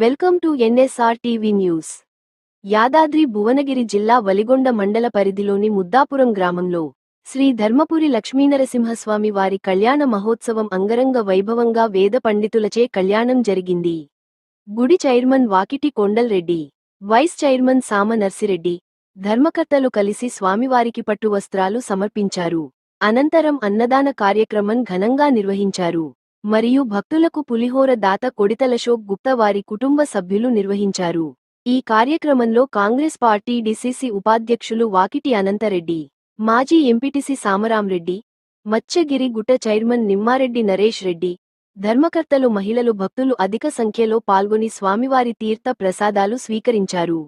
Welcome to NSR TV news. Yadadri Bhuvanagiri జిల్లా వలిగొండ మండల పరిధిలోని ముద్దాపురం గ్రామంలో శ్రీ ధర్మపురి లక్ష్మీనరసింహస్వామి వారి కళ్యాణ మహోత్సవం అంగరంగ వైభవంగా వేద పండితులచే కళ్యాణం జరిగింది. గుడి chairman Vakiti Kondal Reddy vice chairman Sama Narsireddy ధర్మకర్తలు కలిసి స్వామివారికి పట్టు వస్త్రాలు సమర్పించారు. అనంతరం అన్నదాన కార్యక్రమం ఘనంగా నిర్వహించారు. మరియు భక్తులకు పులిహోర దాత కొడితల అశోక్ గుప్తా వారి కుటుంబ సభ్యులు నిర్వహించారు. ఈ కార్యక్రమంలో కాంగ్రెస్ పార్టీ డిసిసి ఉపాధ్యక్షులు వాకిటి అనంతరెడ్డి మాజీ ఎంపీటీసీ సామరాంరెడ్డి మత్స్యగిరి గుట్ట చైర్మన్ నిమ్మారెడ్డి నరేష్ రెడ్డి ధర్మకర్తలు మహిళలు భక్తులు అధిక సంఖ్యలో పాల్గొని స్వామివారి తీర్థ ప్రసాదాలు స్వీకరించారు.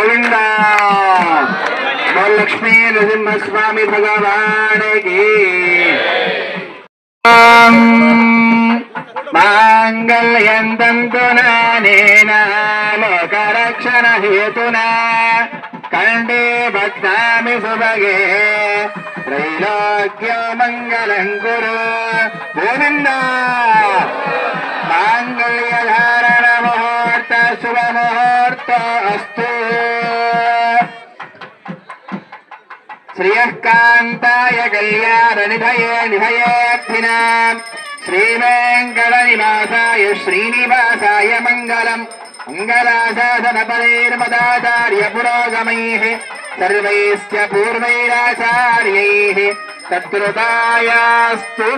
గోవింద లక్ష్మీ నృసింహస్వామి భగవానికి మాంగళ్యంతంతు నేన లోకరక్షణ హేతునా కండే భక్తామి సుభగే త్రైలోక్య మంగళం కురు గోవింద మాంగళ్యధారణ ముహూర్త శుభ ముహూర్త అస్తు శ్రియః కాంతాయ కళ్యాణ నిధయే నిధయేర్థినా శ్రీవేంకటనివాసాయ శ్రీనివాసాయ మంగళం మంగళాశాసనపరైర్మదాచార్య పురోగమైః సర్వైశ్చ పూర్వైరాచార్యైः తత్కృతాయాస్తు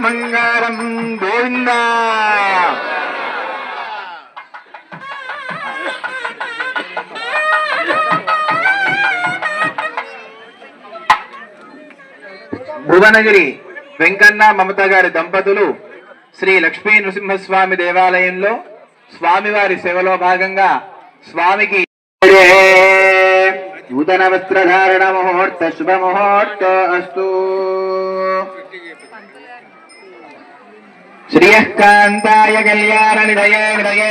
భువనగిరి వెంకన్న మమత గారి దంపతులు శ్రీ లక్ష్మీ నృసింహస్వామి దేవాలయంలో స్వామివారి సేవలో భాగంగా స్వామికి నూతన వస్త్రధారణ ముహూర్త శుభ ముహూర్త అస్తు. శ్రీయకాంతాయ కళ్యాణ నిలయ నిలయ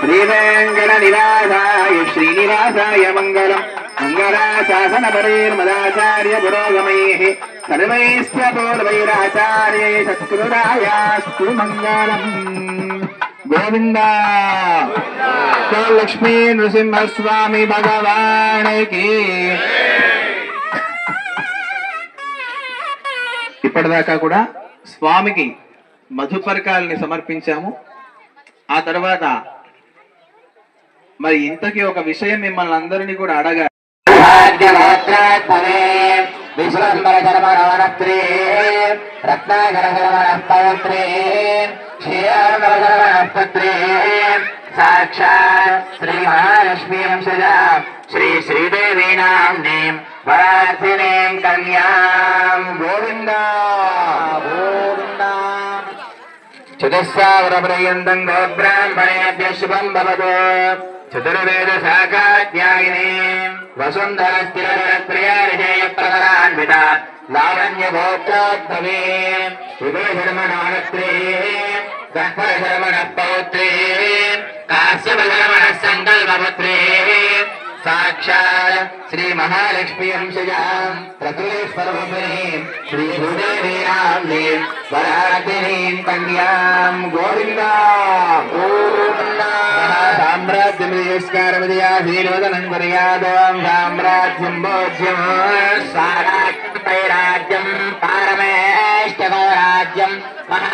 శ్రీవేంకట నివాసాయ శ్రీనివాసాయ మంగళం. మంగళాశాసన పురోగమై సర్వైశ్చ పూర్వైరాచార్య సత్కృతాయాస్తు మంగళం. గోవింద. లక్ష్మీ నృసింహస్వామి భగవానికి. ఇప్పటిదాకా కూడా స్వామికి మధుపరకాలని సమర్పించాము. ఆ తర్వాత మరి ఇంతకీ ఒక విషయం మిమ్మల్ని అందరినీ కూడా అడగా విశ్వంబర శరవణత్రే రత్నాకర శరవణ పవిత్రే క్షీరాంబర శరవణత్రే సాక్షాత్ శ్రీ మహాలక్ష్మీ వంశజ శ్రీ శ్రీదేవీనాం నేం వరార్థినేం కన్యాం. గోవింద. గోవింద. చతుర్వేద శాఖాధ్యాయిని వసుంధర స్థిరప్రియారిజయ ప్రకరాన్విత లావణ్య భోక్తోద్భవే విపుల శర్మణానత్రే పౌత్రే కాశ్యపశర్మణ సంకల్పపుత్రే సాక్షాత్ శ్రీ మహాలక్ష్మీ అంశజాం ప్రకృతేశ్వరభూమిని శ్రీ భూదేవీనాంని వరాధినీం కన్యాం గోవింద ఓ సామ్రాజ్యం విజయస్కార విజయాధీనోదనం కుర్యాదోం సామ్రాజ్యం బోధ్యం సారాజ్యం పైరాజ్యం పారమేష్ట రాజ్యం మహా